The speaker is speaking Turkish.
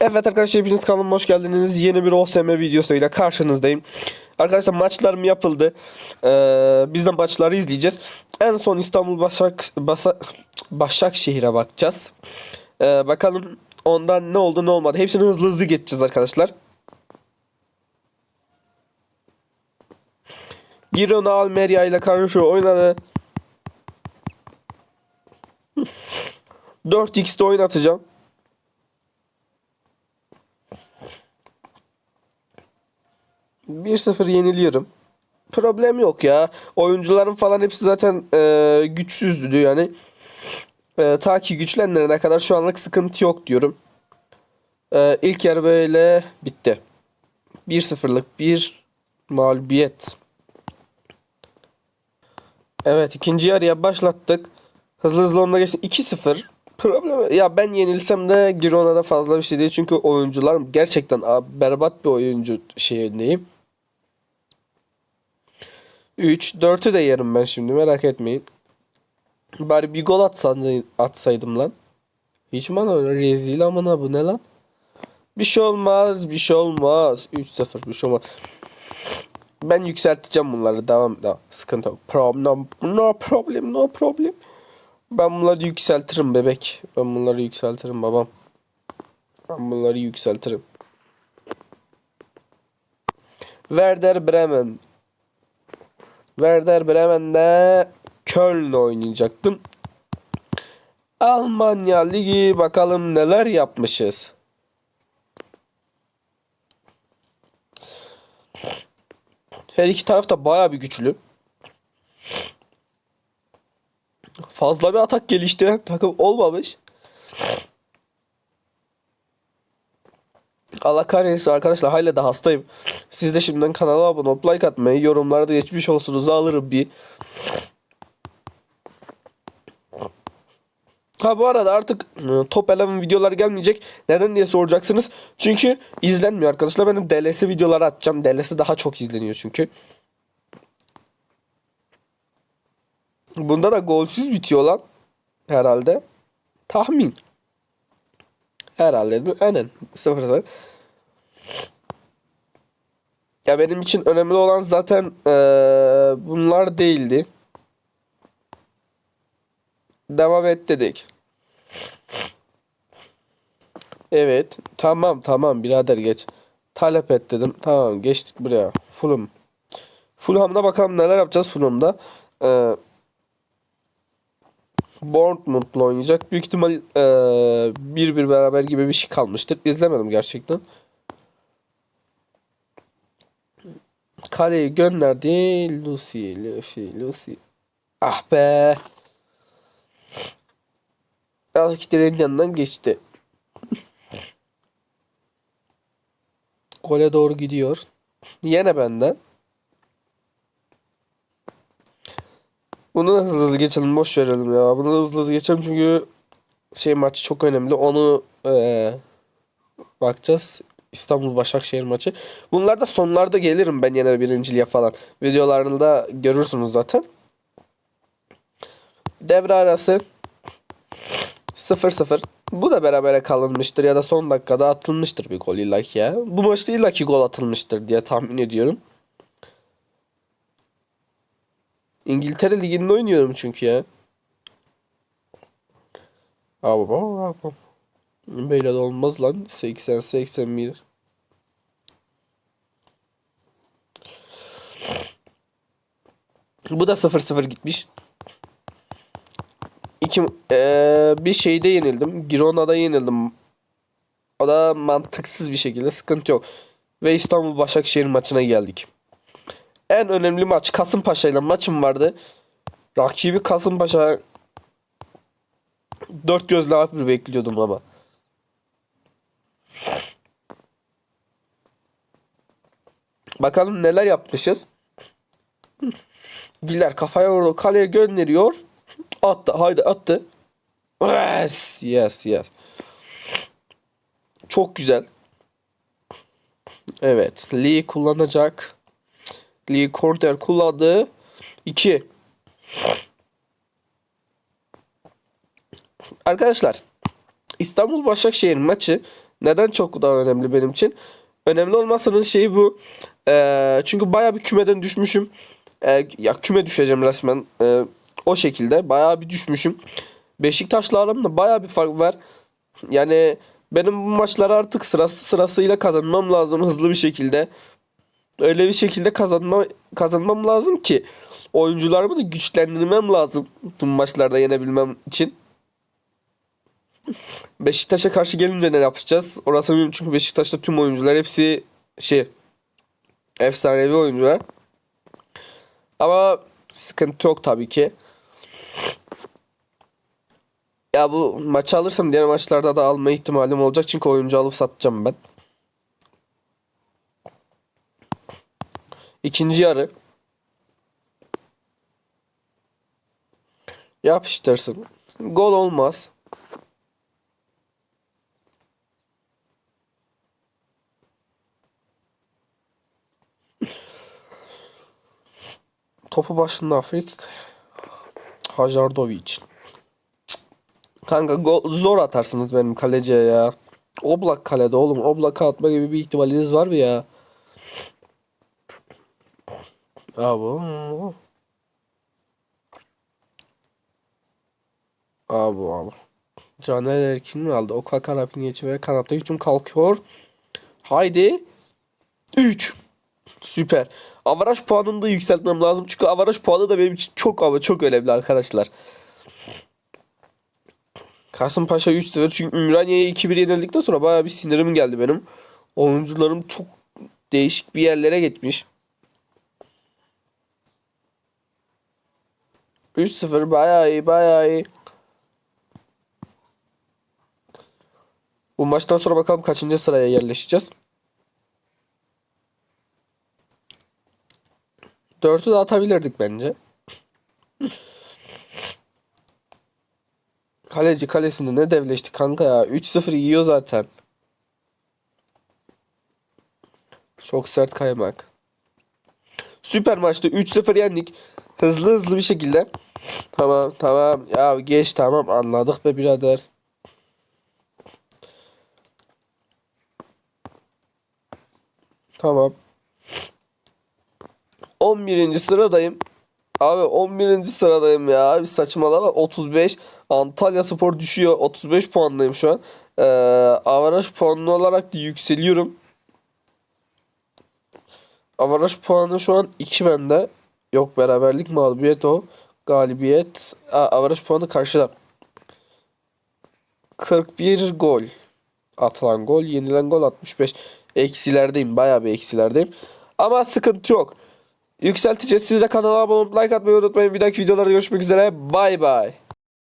Evet arkadaşlar hepiniz kanalıma hoş geldiniz. Yeni bir OSM videosuyla karşınızdayım. Arkadaşlar maçlarım yapıldı. Ee, biz de maçları izleyeceğiz. En son İstanbul Başak Basa, Başakşehir'e bakacağız. Ee, bakalım ondan ne oldu ne olmadı. Hepsini hızlı hızlı geçeceğiz arkadaşlar. Girona Almeria ile karşı oynadı. 4x'te oynatacağım. Bir sıfır yeniliyorum. Problem yok ya. Oyuncuların falan hepsi zaten e, güçsüzdü yani. E, ta ki güçlenene kadar şu anlık sıkıntı yok diyorum. E, ilk yarı böyle bitti. 1-0'lık bir mağlubiyet. Evet ikinci yarıya başlattık. Hızlı hızlı onunla geçsin. 2-0. Problem ya ben yenilsem de Girona'da fazla bir şey değil. Çünkü oyuncular gerçekten berbat bir oyuncu şeyindeyim. 3 4'ü de yerim ben şimdi merak etmeyin. Bari bir gol atsaydım, atsaydım lan. Hiç mi ana rezil amına bu ne lan? Bir şey olmaz, bir şey olmaz. 3-0 bir şey olmaz. Ben yükselteceğim bunları. Devam, devam. Sıkıntı yok. Problem, no, no problem, no problem. Ben bunları yükseltirim bebek. Ben bunları yükseltirim babam. Ben bunları yükseltirim. Werder Bremen. Werder Bremen'de Köln oynayacaktım. Almanya Ligi bakalım neler yapmışız. Her iki taraf da baya bir güçlü. Fazla bir atak geliştiren takım olmamış. Allah kahretsin arkadaşlar hala da hastayım. Siz de şimdiden kanala abone olup like atmayı, yorumlarda geçmiş olsunuzu alırım bir. Ha bu arada artık e, top eleven videolar gelmeyecek. Neden diye soracaksınız. Çünkü izlenmiyor arkadaşlar. Ben de DLS videoları atacağım. DLS daha çok izleniyor çünkü. Bunda da golsüz bitiyor lan. Herhalde. Tahmin. Herhalde. Aynen. 0-0. Ya benim için önemli olan zaten eee, bunlar değildi. Devam et dedik. Evet. Tamam tamam birader geç. Talep et dedim. Tamam geçtik buraya. Fulham. Fulham'da bakalım neler yapacağız Fulham'da. Ee, Bournemouth'la oynayacak. Büyük ihtimal ee, bir bir beraber gibi bir şey kalmıştır. İzlemedim gerçekten. Kaleyi gönderdi. Lucy, Lucy, Lucy. Ah be. Azıcık direğin yanından geçti. Gole doğru gidiyor. Yine benden. Bunu hızlı hızlı geçelim. Boş verelim ya. Bunu hızlı hızlı geçelim çünkü şey maçı çok önemli. Onu eee, bakacağız. İstanbul Başakşehir maçı. Bunlar da sonlarda gelirim ben yine birinciliğe falan. Videolarında görürsünüz zaten. Devre arası 0-0. Bu da berabere kalınmıştır ya da son dakikada atılmıştır bir gol illaki ya. Bu maçta illaki gol atılmıştır diye tahmin ediyorum. İngiltere Ligi'nde oynuyorum çünkü ya. Abi abi. Böyle de olmaz lan. 80 81. Bu da 0-0 gitmiş. İki, eee, bir şeyde yenildim. Girona'da yenildim. O da mantıksız bir şekilde sıkıntı yok. Ve İstanbul Başakşehir maçına geldik. En önemli maç Kasımpaşa ile maçım vardı. Rakibi Kasımpaşa dört gözle abi bekliyordum ama. Bakalım neler yapmışız. Giller kafaya vurdu. Kaleye gönderiyor. Attı. Haydi attı. Yes. Yes. Yes. Çok güzel. Evet. Lee kullanacak. Lee Corder kullandı. 2. Arkadaşlar İstanbul Başakşehir maçı Neden çok daha önemli benim için? Önemli olmasının şeyi bu. Ee, çünkü baya bir kümeden düşmüşüm. Ee, ya küme düşeceğim resmen. Ee, o şekilde baya bir düşmüşüm. Beşiktaş'la aramda baya bir fark var. Yani benim bu maçları artık sırası sırasıyla kazanmam lazım hızlı bir şekilde. Öyle bir şekilde kazanma kazanmam lazım ki oyuncularımı da güçlendirmem lazım bu maçlarda yenebilmem için. Beşiktaş'a karşı gelince ne yapacağız? Orası bilmiyorum çünkü Beşiktaş'ta tüm oyuncular hepsi şey efsanevi oyuncular. Ama sıkıntı yok tabii ki. Ya bu maçı alırsam diğer maçlarda da alma ihtimalim olacak çünkü oyuncu alıp satacağım ben. İkinci yarı. Yapıştırsın. Gol olmaz. Topu başında Afrika. Hajardovic. Kanka gol, zor atarsınız benim kaleciye ya. Oblak kalede oğlum. Oblak'a atma gibi bir ihtimaliniz var mı ya? Abi. Abi abi. Caner Erkin mi aldı? Oka Karapin geçiyor. Kanatta hücum kalkıyor. Haydi. 3. Süper. Avaraj puanını da yükseltmem lazım. Çünkü avaraj puanı da benim için çok ama çok önemli arkadaşlar. Kasımpaşa 3-0 çünkü Ümraniye'ye 2-1 yenildikten sonra baya bir sinirim geldi benim. Oyuncularım çok değişik bir yerlere gitmiş. 3-0 bayağı iyi bayağı iyi. Bu maçtan sonra bakalım kaçıncı sıraya yerleşeceğiz. 4'ü de atabilirdik bence. Kaleci kalesinde ne devleşti kanka ya. 3-0 yiyor zaten. Çok sert kaymak. Süper maçtı. 3-0 yendik. Hızlı hızlı bir şekilde. Tamam tamam. Ya geç tamam anladık be birader. Tamam. 11. sıradayım. Abi 11. sıradayım ya. Abi saçmalama 35. Antalya Spor düşüyor. 35 puandayım şu an. Ee, avaraj puanlı olarak da yükseliyorum. Avaraj puanı şu an 2 bende. Yok beraberlik mağlubiyet o. Galibiyet. Avaraj puanı karşıda. 41 gol. Atılan gol. Yenilen gol 65. Eksilerdeyim. Bayağı bir eksilerdeyim. Ama sıkıntı yok. Yükselteceğiz. Siz de kanala abone olup like atmayı unutmayın. Bir dahaki videolarda görüşmek üzere. Bay bay.